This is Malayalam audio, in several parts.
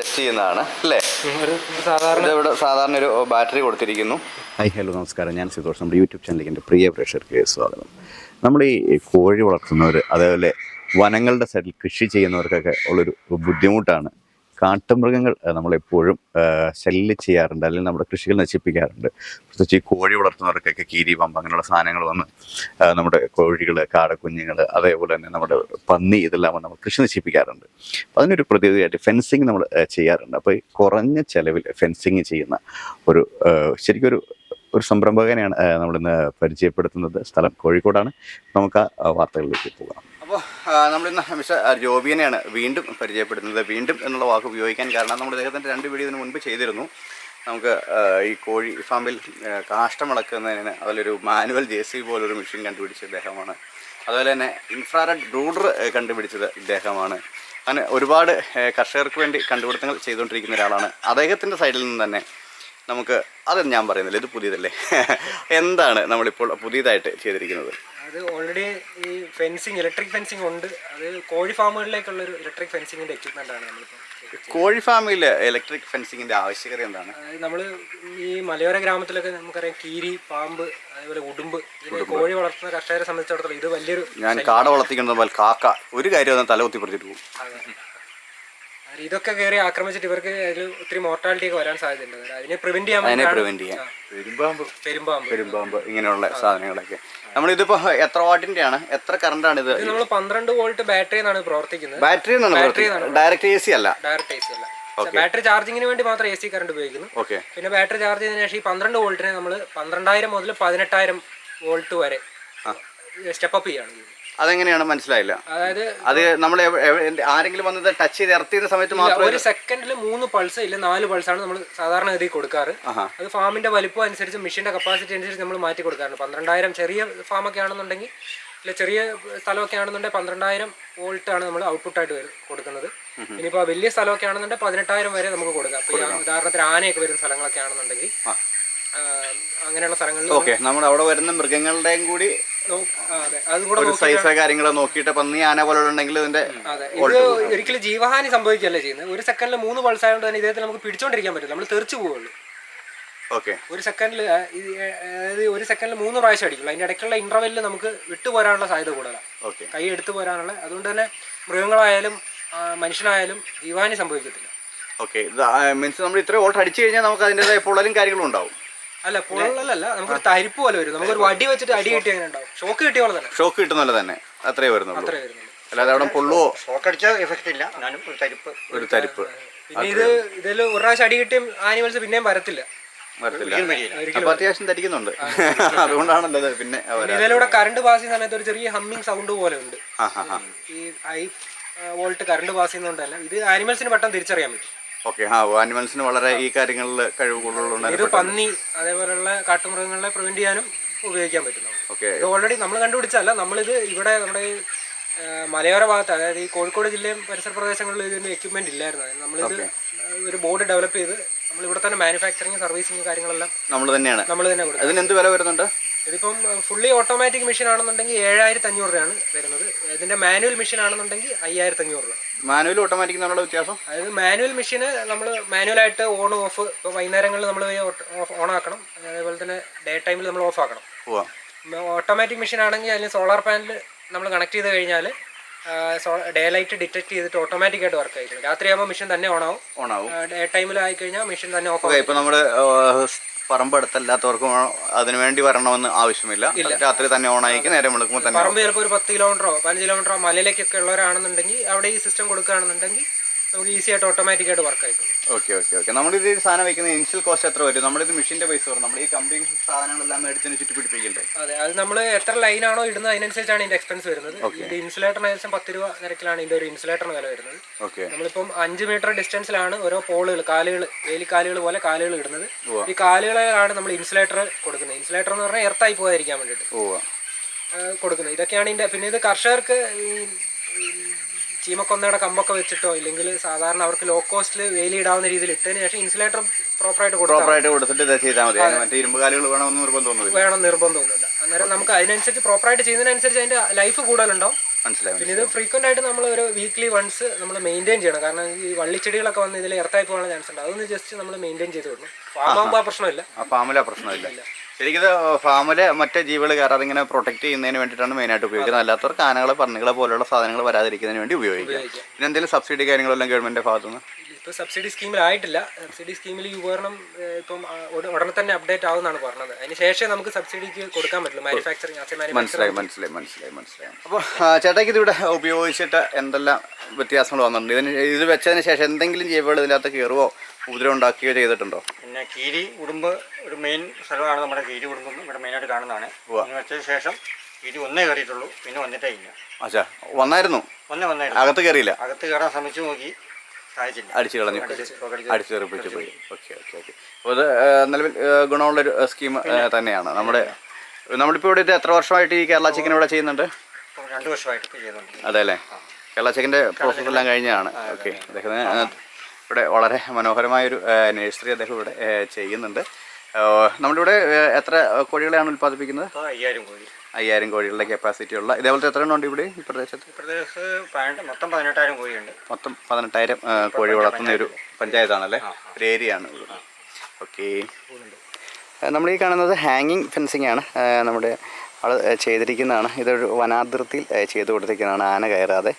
ടെസ്റ്റ് ചെയ്യുന്നതാണ് അല്ലേ? ഒരു സാധാരണ ഇവിടെ സാധാരണ ഒരു ബാറ്ററി കൊടുത്തിരിക്കുന്നു. ഹായ് ഹലോ നമസ്കാരം. ഞാൻ സിതോഷ് നമ്മുടെ യൂട്യൂബ് ചാനലിലേക്ക് എന്റെ പ്രിയ പ്രേക്ഷകർക്ക് സ്വാഗതം. നമ്മൾ ഈ കോഴി വളർത്തുന്നവർ അതേപോലെ വനങ്ങളുടെ സൈഡിൽ കൃഷി ചെയ്യുന്നവർക്കൊക്കെ ഉള്ളൊരു ബുദ്ധിമുട്ടാണ്. കാട്ടുമൃഗങ്ങൾ നമ്മളെപ്പോഴും ശല്യം ചെയ്യാറുണ്ട് അല്ലെങ്കിൽ നമ്മുടെ കൃഷികൾ നശിപ്പിക്കാറുണ്ട്. പ്രത്യേകിച്ച് ഈ കോഴി വളർത്തുന്നവർക്കൊക്കെ കീരി പമ്പ് അങ്ങനെയുള്ള സാധനങ്ങൾ വന്ന് നമ്മുടെ കോഴികൾ കാടക്കുഞ്ഞുങ്ങൾ അതേപോലെ തന്നെ നമ്മുടെ പന്നി ഇതെല്ലാം വന്ന് നമ്മൾ കൃഷി നശിപ്പിക്കാറുണ്ട്. അപ്പോൾ അതിനൊരു പ്രതിവിധിയായിട്ട് ഫെൻസിങ് നമ്മൾ ചെയ്യാറുണ്ട്. അപ്പോൾ ഈ കുറഞ്ഞ ചെലവിൽ ഫെൻസിങ് ചെയ്യുന്ന ഒരു ശരിക്കും ഒരു ഒരു സംരംഭകനെയാണ് നമ്മളിന്ന് പരിചയപ്പെടുത്തുന്നത്. സ്ഥലം കോഴിക്കോടാണ്. നമുക്ക് ആ വാർത്തകളിലേക്ക് പോകാം. അപ്പോൾ നമ്മളിന്ന് മിസ്റ്റർ ജോബിയനെയാണ് വീണ്ടും പരിചയപ്പെടുന്നത് വീണ്ടും എന്നുള്ള വാക്ക് ഉപയോഗിക്കാൻ കാരണം നമ്മൾ ഇദ്ദേഹത്തിന്റെ രണ്ട് വീഡിയോ ഇതിന് മുൻപ് ചെയ്തിരുന്നു. നമുക്ക് ഈ കോഴി ഫാമിൽ ആഹ്, കാഷ്ടം ഇളക്കുന്നതിന് അതിലൊരു മാനുവൽ ജെ സി പോലൊരു മെഷീൻ കണ്ടുപിടിച്ച ഇദ്ദേഹമാണ്. അതുപോലെ തന്നെ ഇൻഫ്രാറെഡ് ബ്രൂഡർ കണ്ടുപിടിച്ചത് ഇദ്ദേഹമാണ്. അങ്ങനെ ഒരുപാട് കർഷകർക്ക് വേണ്ടി കണ്ടുപിടുത്തങ്ങൾ ചെയ്തുകൊണ്ടിരിക്കുന്ന ഒരാളാണ്. അദ്ദേഹത്തിന്റെ സൈഡിൽ നിന്ന് തന്നെ നമുക്ക് അത് ഞാൻ പറയുന്നില്ല ഇത് പുതിയതല്ലേ? എന്താണ് നമ്മളിപ്പോൾ പുതിയതായിട്ട് ചെയ്തിരിക്കുന്നത്? അത് ഓൾറെഡി ഈ ഫെൻസിങ് ഇലക്ട്രിക് ഫെൻസിങ് ഉണ്ട്. അത് കോഴി ഫാമുകളിലേക്കുള്ള ഒരു ഇലക്ട്രിക് ഫെൻസിങ്ങിന്റെ എക്യുപ്മെന്റ് ആണ് നമ്മളിപ്പോൾ കോഴി ഫാമിൽ ഇലക്ട്രിക് ഫെൻസിങ്ങിന്റെ ആവശ്യകത എന്താണ്? നമ്മൾ ഈ മലയോര ഗ്രാമത്തിലൊക്കെ നമുക്കറിയാം കീരി പാമ്പ് അതേപോലെ ഉടുമ്പ്. ഇതിനെ കോഴി വളർത്തുന്ന കർഷകരെ സംബന്ധിച്ചിടത്തോളം ഇത് വലിയൊരു ഞാൻ കാട വളർത്തിക്കുന്നത് കാക്ക ഒരു കാര്യം ഒന്ന് തല കുത്തിപ്പെടുത്തിട്ട് പോകും. ഇതൊക്കെ കയറി ആക്രമിച്ചിട്ട് ഇവർക്ക് അതിൽ ഒത്തിരി മോർട്ടാലിറ്റി ഒക്കെ വരാൻ സാധ്യതയുണ്ട്. അതിനെ പ്രിവെന്റ് ചെയ്യാൻ അതിനെ പ്രിവെന്റ് പെരുമ്പാമ്പ്. പെരുമ്പാമ്പ്. പെരുമ്പാമ്പ് ഇങ്ങനെയുള്ള സാധനങ്ങളൊക്കെ. നമ്മളിതിപ്പോ എത്ര വാട്ടിന്റെ ആണ്? എത്ര കറണ്ട് ആണ് ഇത്? നമ്മൾ പന്ത്രണ്ട് വോൾട്ട് ബാറ്ററി എന്നാണ് പ്രവർത്തിക്കുന്നത്. ബാറ്ററി എന്നാണ് ഡയറക്റ്റ് എ സി അല്ല. ഡയറക്റ്റ് എ സി അല്ല. ബാറ്ററി ചാർജിങ്ങിന് വേണ്ടി മാത്രം എ സി കറണ്ട് ഉപയോഗിക്കുന്നു. ഓക്കെ പിന്നെ ബാറ്ററി ചാർജ് ചെയ്തതിനു ശേഷം ഈ പന്ത്രണ്ട് വോൾട്ടിനെ നമ്മൾ പന്ത്രണ്ടായിരം മുതൽ പതിനെട്ടായിരം വോൾട്ട് വരെ സ്റ്റെപ്പ് അപ്പ് ചെയ്യാണ് ചെയ്യുന്നത്. അതെങ്ങനെയാണ് മനസ്സിലായില്ല? അതായത് അത് നമ്മൾ ആരെങ്കിലും വന്നത് ടച്ച് ചെയ്ത് ഇറത്തി സമയത്ത് മാത്രം ഒരു സെക്കൻഡിൽ മൂന്ന് പൾസ് ഇല്ല നാല് പൾസാണ് നമ്മൾ സാധാരണ ഗതി കൊടുക്കാറ്. അത് ഫാമിന്റെ വലിപ്പം അനുസരിച്ച് മെഷീന്റെ കപ്പാസിറ്റി അനുസരിച്ച് നമ്മൾ മാറ്റി കൊടുക്കാറുണ്ട്. പന്ത്രണ്ടായിരം ചെറിയ ഫാം ഒക്കെ ആണെന്നുണ്ടെങ്കിൽ ഇല്ല ചെറിയ സ്ഥലമൊക്കെ ആണെന്നുണ്ടെങ്കിൽ പന്ത്രണ്ടായിരം വോൾട്ട് ആണ് നമ്മൾ ഔട്ട്പുട്ട് ആയിട്ട് വരും കൊടുക്കുന്നത്. ഇനിയിപ്പോൾ വലിയ സ്ഥലമൊക്കെ ആണെന്നുണ്ടെങ്കിൽ പതിനെട്ടായിരം വരെ നമുക്ക് കൊടുക്കാം. ഉദാഹരണത്തിന് ആനയൊക്കെ വരുന്ന സ്ഥലങ്ങളൊക്കെ ആണെന്നുണ്ടെങ്കിൽ അങ്ങനെയുള്ള സ്ഥലങ്ങളിൽ ഓക്കെ നമ്മൾ അവിടെ വരുന്ന മൃഗങ്ങളുടെയും കൂടി ഒരു സൈസ് കാര്യങ്ങൾ നോക്കിയിട്ട് പന്നി ആന പോലെ ഉണ്ടെങ്കിൽ ഇതിന്റെ ഇത് ഒരിക്കലും ജീവഹാനി സംഭവിക്കുകയല്ല ചെയ്യുന്നത്? ഒരു സെക്കൻഡിൽ മൂന്ന് പൾസ് ആയതുകൊണ്ട് തന്നെ ഇദ്ദേഹത്തെ നമുക്ക് പിടിച്ചോണ്ടിരിക്കാൻ പറ്റില്ല. നമ്മൾ തെറിച്ചു പോവുള്ളൂ ഓക്കെ. ഒരു സെക്കൻഡിൽ അതായത് ഒരു സെക്കൻഡിൽ മൂന്ന് പ്രാവശ്യം അടിക്കുള്ളൂ. അതിന്റെ ഇടയ്ക്കുള്ള ഇന്റർവെല്ലിൽ നമുക്ക് വിട്ടുപോരാനുള്ള സാധ്യത കൂടുതലാണ് കൈ എടുത്തു പോരാനുള്ള. അതുകൊണ്ട് തന്നെ മൃഗങ്ങളായാലും മനുഷ്യനായാലും ജീവഹാനി സംഭവിക്കത്തില്ല. ഓക്കെ. മീൻസ് നമ്മൾ ഇത്ര ഓൾട്ട് അടിച്ചു കഴിഞ്ഞാൽ നമുക്ക് അതിന്റെതായ പൊള്ളലും കാര്യങ്ങളും ഉണ്ടാവും. അല്ല പൊള്ളലല്ല. നമുക്ക് തരിപ്പ് പോലെ വരും. നമുക്ക് ഒരു വടി വെച്ചിട്ട് അടി കിട്ടി അങ്ങനെ ഉണ്ടാവും? ഷോക്ക് കിട്ടിയ പോലെ തന്നെ. ഷോക്ക് കിട്ടുന്നല്ല തന്നെ. അത്രേ വരുന്നുള്ളൂ. അത്രേ വരുന്നുള്ളൂ. അല്ലാതെ അവിടെ പൊള്ളുവോ? ഷോക്ക് അടിച്ചാൽ എഫക്റ്റ് ഇല്ല. ഞാനും ഒരു തരിപ്പ്. ഒരു തരിപ്പ്. പിന്നെ ഇത് ഇതിൽ ഒരു പ്രാവശ്യം അടി കിട്ടിയും ആനിമൽസ് പിന്നെയും വരത്തില്ല. വരത്തില്ല. വരില്ല. അപ്പൊ അത്യാവശ്യം ധരിക്കുന്നുണ്ട്. അതുകൊണ്ടാണല്ലോ പിന്നെ പിന്നെ ഇതിലൂടെ കറണ്ട് പാസ് ചെയ്യുന്ന സമയത്ത് ഒരു ചെറിയ ഹമ്മിങ് സൗണ്ട് പോലെ ഉണ്ട്. ഈ ഹൈ വോൾട്ട് കറണ്ട് പാസ് ചെയ്യുന്നതുകൊണ്ടല്ല. ഇത് ആനിമൽസിന് പെട്ടെന്ന് തിരിച്ചറിയാൻ പറ്റും. ഓക്കെ. ആ ആനിമൽസിന് വളരെ ഈ കാര്യങ്ങളിൽ കഴിവ് കൂടുതലുണ്ട് ഇത് പന്നി അതേപോലെയുള്ള കാട്ടുമൃഗങ്ങളെ പ്രിവെന്റ് ചെയ്യാനും ഉപയോഗിക്കാൻ പറ്റുന്നു ഓക്കെ. ഇത് ഓൾറെഡി നമ്മൾ കണ്ടുപിടിച്ചല്ല നമ്മളിത് ഇവിടെ നമ്മുടെ ഈ മലയോര ഭാഗത്ത് അതായത് ഈ കോഴിക്കോട് ജില്ലയും പരിസര പ്രദേശങ്ങളിൽ ഇതിന് എക്യുപ്മെന്റ് ഇല്ലായിരുന്നു. നമ്മളിത് ഒരു ബോർഡ് ഡെവലപ്പ് ചെയ്ത് നമ്മൾ ഇവിടെ തന്നെ മാനുഫാക്ചറിങ് സർവീസിങ് കാര്യങ്ങളെല്ലാം നമ്മൾ തന്നെയാണ്. നമ്മൾ തന്നെ കൊടുക്കും അതിന് എന്ത് വില വരുന്നുണ്ട്? ഇതിപ്പം ഫുള്ളി ഓട്ടോമാറ്റിക് മെഷീൻ ആണെന്നുണ്ടെങ്കിൽ ഏഴായിരത്തി അഞ്ഞൂറ് രൂപയാണ് വരുന്നത്. ഇതിന്റെ മാനുവൽ മെഷീൻ ആണെന്നുണ്ടെങ്കിൽ അയ്യായിരത്തി അഞ്ഞൂറ് രൂപ മാനുവൽ ഓട്ടോമാറ്റിക് എന്നുള്ള വ്യത്യാസം? അതായത് മാനുവൽ മെഷീന് നമ്മൾ മാനുവലായിട്ട് ഓൺ ഓഫ് ഇപ്പോൾ വൈകുന്നേരങ്ങളിൽ നമ്മൾ ഓൺ ആക്കണം. അതേപോലെ തന്നെ ഡേ ടൈമിൽ നമ്മൾ ഓഫ് ആക്കണം. ഓട്ടോമാറ്റിക് മെഷീൻ ആണെങ്കിൽ അതിന് സോളാർ പാനൽ നമ്മൾ കണക്ട് ചെയ്ത് കഴിഞ്ഞാൽ ഡേ ലൈറ്റ് ഡിറ്റക്ട് ചെയ്തിട്ട് ഓട്ടോമാറ്റിക് ആയിട്ട് വർക്ക് ആയിരിക്കും. രാത്രിയാകുമ്പോൾ മെഷീൻ തന്നെ ഓൺ ആവും. ഓൺ ആവും. ഡേ ടൈമിൽ ആയി കഴിഞ്ഞാൽ മെഷീൻ തന്നെ ഓഫ് ആകും ആവും. ഇപ്പൊ നമ്മൾ പറമ്പ് അടുത്തല്ലാത്തവർക്കും അതിനു വേണ്ടി വരണമെന്ന് ആവശ്യമില്ല. രാത്രി തന്നെ ഓണായിക്ക് നേരെ വിളിക്കുമ്പോൾ തന്നെ പറമ്പ് ചിലപ്പോൾ ഒരു പത്ത് കിലോമീറ്ററോ പതിനഞ്ച് കിലോമീറ്ററോ മലയിലേക്കൊക്കെ ഉള്ളവരാണെന്നുണ്ടെങ്കിൽ അവിടെ ഈ സിസ്റ്റം കൊടുക്കുകയാണെന്നുണ്ടെങ്കിൽ നമുക്ക് ഈസി ആയിട്ട് ഓട്ടോമാറ്റിക് ആയിട്ട് വർക്ക് ആയിക്കോളും. ഓക്കെ ഓക്കെ ഓക്കെ നമ്മൾ ഇത് സാധനം വെക്കുന്ന ഇനിഷ്യൽ കോസ്റ്റ് എത്ര വരും? നമ്മളിത് മെഷീന്റെ പൈസ വരും നമ്മൾ ഈ കമ്പനി സാധനങ്ങളെല്ലാം മേടിച്ചതിന് ചുറ്റി പിടിപ്പിക്കണ്ടേ? അതെ അത് നമ്മൾ എത്ര ലൈനാണോ ഇടുന്നത് അതിനനുസരിച്ചാണ് ഇതിന്റെ എക്സ്പെൻസ് വരുന്നത്. ഇത് ഇൻസുലേറ്ററിന് ഏകദേശം പത്ത് രൂപ നിരക്കിലാണ് ഇതിന്റെ ഒരു ഇൻസുലേറ്ററിന് വില വരുന്നത്. ഓക്കെ നമ്മളിപ്പം അഞ്ച് മീറ്റർ ഡിസ്റ്റൻസിലാണ് ഓരോ പോളുകൾ കാലുകൾ വേലിക്കാലുകൾ പോലെ കാലുകൾ ഇടുന്നത്. ഈ കാലുകളാണ് നമ്മൾ ഇൻസുലേറ്റർ കൊടുക്കുന്നത്. ഇൻസുലേറ്റർ എന്ന് പറഞ്ഞാൽ എർത്തായി പോകാതിരിക്കാൻ വേണ്ടിയിട്ട്. കൊടുക്കുന്നത്. ഇതൊക്കെയാണ് ഇതിന്റെ പിന്നെ ഇത് കർഷകർക്ക് ചീമക്കൊന്നയുടെ കമ്പൊക്കെ വെച്ചിട്ടോ ഇല്ലെങ്കിൽ സാധാരണ അവർക്ക് ലോ കോസ്റ്റിൽ വേലി ഇടാവുന്ന രീതിയിൽ ഇട്ടതിന് ശേഷം ഇൻസുലേറ്റർ പ്രോപ്പറായിട്ട് ആയിട്ട് പ്രോപ്പറായിട്ട് കൊടുത്തിട്ട് ചെയ്താൽ മതി. മറ്റേ ഇരുമ്പ് കാലുകൾ വേണമെന്ന് നിർബന്ധമൊന്നുമില്ല വേണം നിർബന്ധമൊന്നുമില്ല അന്നേരം നമുക്ക് അതിനനുസരിച്ച് പ്രോപ്പർ പ്രോപ്പറായിട്ട് ചെയ്യുന്നതിനനുസരിച്ച് അതിന്റെ ലൈഫ് കൂടുതലുണ്ടാവും. മനസ്സിലായി പിന്നെ ഇത് ഫ്രീക്വന്റ് ആയിട്ട് നമ്മൾ ഒരു വീക്ക്ലി വൺസ് നമ്മൾ മെയിന്റെയിൻ ചെയ്യണം. കാരണം ഈ വള്ളിച്ചെടികളൊക്കെ വന്ന് ഇതിൽ ഇറത്തായി പോകാനുള്ള ചാൻസ് ഉണ്ട്. അതൊന്ന് ജസ്റ്റ് നമ്മൾ മെയിന്റെയിൻ ചെയ്ത് കൊടുക്കും ഫാമാകുമ്പോൾ ആ പ്രശ്നമില്ല. ആ ഫാമിലെ പ്രശ്നമില്ല. ശരിക്കും ഫാമിൽ മറ്റേ ജീവികൾ കയറാതെ ഇങ്ങനെ പ്രൊട്ടക്ട് ചെയ്യുന്നതിന് വേണ്ടിയിട്ടാണ് മെയിനായിട്ട് ഉപയോഗിക്കുന്നത്. അല്ലാത്തവർക്ക് ആനകളെ പന്നികളെ പോലുള്ള സാധനങ്ങൾ വരാതിരിക്കുന്നതിന് വേണ്ടി ഉപയോഗിക്കുക. പിന്നെ എന്തെങ്കിലും സബ്സിഡി കാര്യങ്ങളെല്ലാം ഗവൺമെന്റ് ഭാഗത്തുനിന്ന്? ഇപ്പോൾ സബ്സിഡി സ്കീമിലായിട്ടില്ല സബ്സിഡി സ്കീമിൽ ഈ ഉപകരണം ഇപ്പം ഉടനെ തന്നെ അപ്ഡേറ്റ് ആവുമെന്നാണ് പറഞ്ഞത്. അതിന് ശേഷം നമുക്ക് സബ്സിഡിക്ക് കൊടുക്കാൻ പറ്റുള്ളൂ. മാനുഫാക്ചറിങ് മനസ്സിലായി മനസ്സിലായി മനസ്സിലായി മനസ്സിലായി. അപ്പോൾ ചേട്ടായിക്ക് ഇതിവിടെ ഉപയോഗിച്ചിട്ട് എന്തെല്ലാം വ്യത്യാസങ്ങൾ വന്നിട്ടുണ്ട്? ഇതിന് ഇത് വെച്ചതിന് ശേഷം എന്തെങ്കിലും ജീവികൾ ഇതിനകത്ത് കയറുകയോ ഉപദ്രവം ഉണ്ടാക്കുകയോ ചെയ്തിട്ടുണ്ടോ? പിന്നെ കീരി ഉടുമ്പ് ഒരു മെയിൻ സ്ഥലമാണ് നമ്മുടെ കീരി ഉടുമ്പ് ഇവിടെ മെയിനായിട്ട് കാണുന്നതാണ്. ഇനി വെച്ചതിന് ശേഷം കീരി ഒന്നേ കയറിയിട്ടുള്ളൂ. പിന്നെ വന്നിട്ടേ ഇല്ല. അച്ഛാ വന്നായിരുന്നു? ഒന്നേ വന്നായിരുന്നു. അകത്ത് കയറിയില്ല? അകത്ത് കയറാൻ ശ്രമിച്ചു നോക്കി സാധിച്ചില്ല. അടിച്ചു കളഞ്ഞു. അടിച്ച് തെറിപ്പിച്ച് പോയി. Okay okay okay. അപ്പോൾ ഇത് നിലവിൽ ഗുണമുള്ള ഗുണമുള്ളൊരു സ്കീം തന്നെയാണ്. നമ്മുടെ നമ്മളിപ്പോൾ ഇവിടെ ഇത് എത്ര വർഷമായിട്ട് ഈ കേരള ചിക്കൻ ഇവിടെ ചെയ്യുന്നുണ്ട്? രണ്ട് വർഷമായിട്ട് ഇപ്പം അതെ അല്ലേ? കേരള ചിക്കന്റെ പ്രോസസ്സ് എല്ലാം കഴിഞ്ഞാണ്. ഓക്കെ. അദ്ദേഹത്തിന് ഇവിടെ വളരെ മനോഹരമായൊരു ഒരു നഴ്സറി അദ്ദേഹം ഇവിടെ ചെയ്യുന്നുണ്ട്. നമ്മുടെ ഇവിടെ എത്ര കോഴികളെയാണ് ഉൽപ്പാദിപ്പിക്കുന്നത്? അയ്യായിരം കോഴി. അയ്യായിരം കോഴികളുടെ കപ്പാസിറ്റി ഉള്ള. ഇതേപോലത്തെ എത്ര എണ്ണം ഉണ്ട് ഇവിടെ ഈ പ്രദേശത്ത്? മൊത്തം പതിനെട്ടായിരം കോഴിയുണ്ട്. മൊത്തം പതിനെട്ടായിരം കോഴി വളർത്തുന്ന ഒരു പഞ്ചായത്താണല്ലേ? ഒരു ഏരിയ ആണ് ഓക്കെ. നമ്മൾ ഈ കാണുന്നത് ഹാങ്ങിങ് ഫെൻസിങ് ആണ്. നമ്മുടെ ആൾ ചെയ്തിരിക്കുന്നതാണ്. ഇതൊരു വനാതിർത്തിയിൽ ചെയ്ത് കൊടുത്തിരിക്കുന്നതാണ്. ആന കയറാതെ.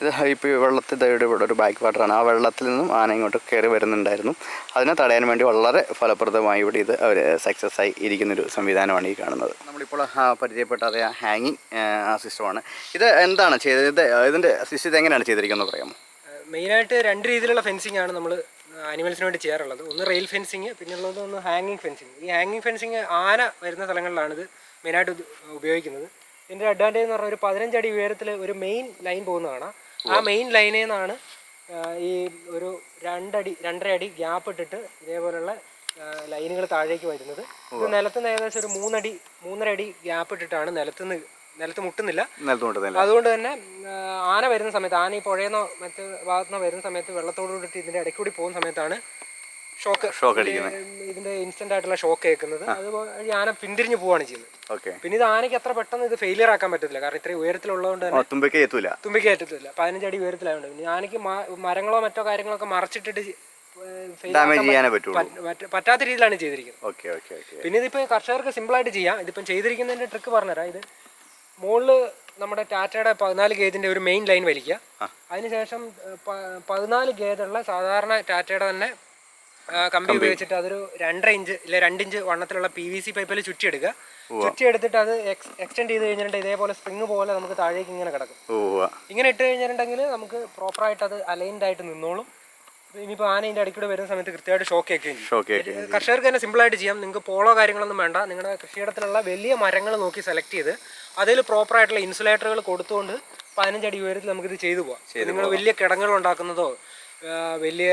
ഇത് ഇപ്പോൾ ഈ വെള്ളത്തിൽ ഇവിടെ ഇവിടെ ഒരു ബാക്ക് വാട്ടറാണ് ആ വെള്ളത്തിൽ നിന്നും ആന ഇങ്ങോട്ട് കയറി വരുന്നുണ്ടായിരുന്നു. അതിനെ തടയാൻ വേണ്ടി വളരെ ഫലപ്രദമായി ഇവിടെ ഇത് അവർ സക്സസ് ആയി ഇരിക്കുന്നൊരു സംവിധാനമാണ് ഈ കാണുന്നത്. നമ്മളിപ്പോൾ പരിചയപ്പെട്ട അതേ ഹാങ്ങിങ് സിസ്റ്റമാണ് ഇത് എന്താണ് ചെയ്തത്? ഇത് ഇതിന്റെ സിസ്റ്റം ഇത് എങ്ങനെയാണ് ചെയ്തിരിക്കുന്നത് പറയാമോ? മെയിനായിട്ട് രണ്ട് രീതിയിലുള്ള ഫെൻസിങ് ആണ് നമ്മൾ ആനിമൽസിന് വേണ്ടി ചെയ്യാറുള്ളത്. ഒന്ന് റെയിൽ ഫെൻസിങ് പിന്നുള്ളത് ഒന്ന് ഹാങ്ങിങ് ഫെൻസിങ് ഈ ഹാങ്ങിങ് ഫെൻസിങ് ആന വരുന്ന സ്ഥലങ്ങളിലാണ് ഇത് മെയിനായിട്ട് ഉപയോഗിക്കുന്നത്. ഇതിന്റെ അഡ്വാന്റേജ് എന്ന് പറഞ്ഞാൽ ഒരു പതിനഞ്ചടി ഉയരത്തിൽ ഒരു മെയിൻ ലൈൻ പോകുന്നതാണ്. ആ മെയിൻ ലൈനിൽ നിന്നാണ് ഈ ഒരു രണ്ടടി രണ്ടര അടി ഗ്യാപ്പ് ഇട്ടിട്ട് ഇതേപോലുള്ള ലൈനുകൾ താഴേക്ക് വരുന്നത്. ഇത് നിലത്ത് നിന്ന് ഏകദേശം ഒരു മൂന്നടി മൂന്നര അടി ഗ്യാപ്പ് ഇട്ടിട്ടാണ് നിലത്തുനിന്ന് നിലത്ത് മുട്ടുന്നില്ല. അതുകൊണ്ട് തന്നെ ആന വരുന്ന സമയത്ത് ആന ഈ പുഴയെന്നോ മറ്റ് ഭാഗത്തുനിന്നോ വരുന്ന സമയത്ത് വെള്ളത്തോടുകൂടി ഇതിന്റെ ഇടയ്ക്കൂടി പോകുന്ന സമയത്താണ് ഷോക്ക് ഷോക്ക് അടിക്കുന്നത് ഇതിന്റെ ഇൻസ്റ്റന്റ് ആയിട്ടുള്ള ഷോക്ക് കേൾക്കുന്നത്. അതുപോലെ ആന പിന്തിരിഞ്ഞു പോവാണ് ചെയ്യുന്നത്. ഓക്കെ. പിന്നെ ഇത് ആനയ്ക്ക് അത്ര പെട്ടെന്ന് ഇത് ഫെയിലിയർ ആക്കാൻ പറ്റത്തില്ല. കാരണം ഇത്രയും ഉയരത്തിലുള്ളതുകൊണ്ട് തന്നെ തുമ്പയ്ക്ക് എത്തൂല. തുമ്പിക്ക് ഏറ്റത്തില്ല പതിനഞ്ചടി ഉയരത്തിലായതുകൊണ്ട് പിന്നെ ആനയ്ക്ക് മരങ്ങളോ മറ്റോ കാര്യങ്ങളൊക്കെ മറച്ചിട്ടിട്ട് ഡാമേജ് ചെയ്യാനേ പറ്റുള്ളൂ. പറ്റാത്ത രീതിയിലാണ് ചെയ്തിരിക്കുന്നത്. Okay okay okay. പിന്നെ ഇതിപ്പോ കർഷകർക്ക് സിമ്പിൾ ആയിട്ട് ചെയ്യാം. ഇതിപ്പം ചെയ്തിരിക്കുന്നതിന്റെ ട്രിക്ക് പറഞ്ഞുതരാം. ഇത് മുകളിൽ നമ്മുടെ ടാറ്റയുടെ പതിനാല് ഗേജിന്റെ ഒരു മെയിൻ ലൈൻ വലിക്കുക. അതിനുശേഷം പതിനാല് ഗേജുള്ള സാധാരണ ടാറ്റയുടെ തന്നെ കമ്പി ഉപയോഗിച്ചിട്ട് അതൊരു രണ്ടര ഇഞ്ച് ഇല്ല രണ്ട് ഇഞ്ച് വണ്ണത്തിലുള്ള പി വി സി പൈപ്പിൽ ചുറ്റിയെടുക്കുക. ചുറ്റിയെടുത്തിട്ട് അത് എക്സ്റ്റെൻഡ് ചെയ്ത് കഴിഞ്ഞിട്ടുണ്ടെങ്കിൽ ഇതേപോലെ സ്പ്രിങ് പോലെ നമുക്ക് താഴേക്ക് ഇങ്ങനെ കിടക്കും. ഇങ്ങനെ ഇട്ട് കഴിഞ്ഞിട്ടുണ്ടെങ്കിൽ നമുക്ക് പ്രോപ്പർ ആയിട്ട് അത് അലൈൻഡ് ആയിട്ട് നിന്നോളും. ഇനിയിപ്പോൾ ആന ഇതിന്റെ അടിക്കൂടെ വരുന്ന സമയത്ത് കൃത്യമായിട്ട് ഷോക്ക് ഒക്കെ കർഷകർക്ക് തന്നെ സിമ്പിൾ ആയിട്ട് ചെയ്യാം. നിങ്ങൾക്ക് പോളോ കാര്യങ്ങളൊന്നും വേണ്ട. നിങ്ങളുടെ കൃഷിയിടത്തിലുള്ള വലിയ മരങ്ങൾ നോക്കി സെലക്ട് ചെയ്ത് അതിൽ പ്രോപ്പർ ആയിട്ടുള്ള ഇൻസുലേറ്ററുകൾ കൊടുത്തുകൊണ്ട് പതിനഞ്ചടി ഉയരത്തിൽ നമുക്കിത് ചെയ്തു പോവാം. നിങ്ങൾ വലിയ കിടങ്ങൾ ഉണ്ടാക്കുന്നതോ വലിയ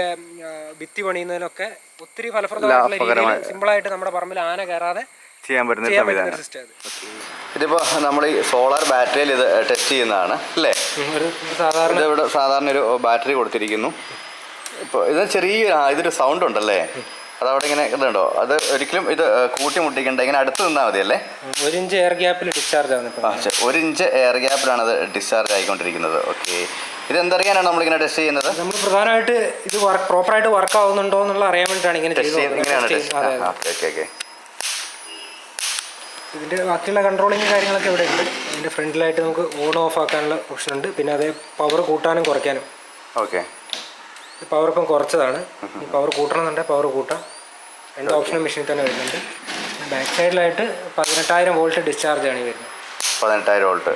ഭിത്തി പണിയുന്നതിനൊക്കെ ഒത്തിരി ഫലപ്രദമായിട്ടുള്ള രീതിയിൽ സിമ്പിളായിട്ട് നമ്മുടെ പറമ്പിൽ ആന കയറാതെ ചെയ്യാൻ പറ്റുന്ന സംവിധാനം. ഇതിപ്പോ നമ്മൾ ഈ സോളാർ ബാറ്ററിയിൽ ഇത് ടെസ്റ്റ് ചെയ്യുന്നതാണ് അല്ലേ? സാധാരണ ഇവിടെ സാധാരണ ഒരു ബാറ്ററി കൊടുത്തിരിക്കുന്നു. ഇപ്പോൾ ഇത് ചെറിയൊരു ഇതൊരു സൗണ്ട് ഉണ്ടല്ലേ? അവിടെ ഇങ്ങനെ ഇതുണ്ടോ? അത് ഒരിക്കലും ഇത് കൂട്ടി മുട്ടിക്കണ്ട ഇങ്ങനെ അടുത്ത് നിന്നാൽ മതി അല്ലേ ഒരു ഇഞ്ച് എയർ ഗ്യാപ്പിൽ ഡിസ്ചാർജ് ആണ് ഇപ്പം. ആ ഒരു ഇഞ്ച് എയർ ഗ്യാപ്പിലാണ് അത് ഡിസ്ചാർജ് ആയിക്കൊണ്ടിരിക്കുന്നത്. ഓക്കെ. ഇത് നമ്മൾ നമ്മളിങ്ങനെ ടെസ്റ്റ് ചെയ്യുന്നത്? നമ്മൾ പ്രധാനമായിട്ട് ഇത് വർക്ക് പ്രോപ്പറായിട്ട് വർക്ക് ആവുന്നുണ്ടോ എന്നുള്ള അറിയാൻ വേണ്ടിയിട്ടാണ് ഇങ്ങനെ ഓക്കെ ഇതിന്റെ ബാക്കിയുള്ള കൺട്രോളിങ് കാര്യങ്ങളൊക്കെ ഇവിടെ ഉണ്ട്. ഇതിന്റെ ഫ്രണ്ടിലായിട്ട് നമുക്ക് ഓൺ ഓഫ് ആക്കാനുള്ള ഓപ്ഷൻ ഉണ്ട്. പിന്നെ അതേ പവർ കൂട്ടാനും കുറയ്ക്കാനും. ഓക്കെ പവർ ഇപ്പം കുറച്ചതാണ്. പവർ കൂട്ടണമെന്നുണ്ടെങ്കിൽ പവർ കൂട്ടാം. രണ്ട് ഓപ്ഷനും മെഷീനിൽ തന്നെ വരുന്നുണ്ട്. ബാക്ക് സൈഡിലായിട്ട് പതിനെട്ടായിരം വോൾട്ട് ഡിസ്ചാർജ് ആണ് ഈ വരുന്നത്. പതിനെട്ടായിരം വോൾട്ട്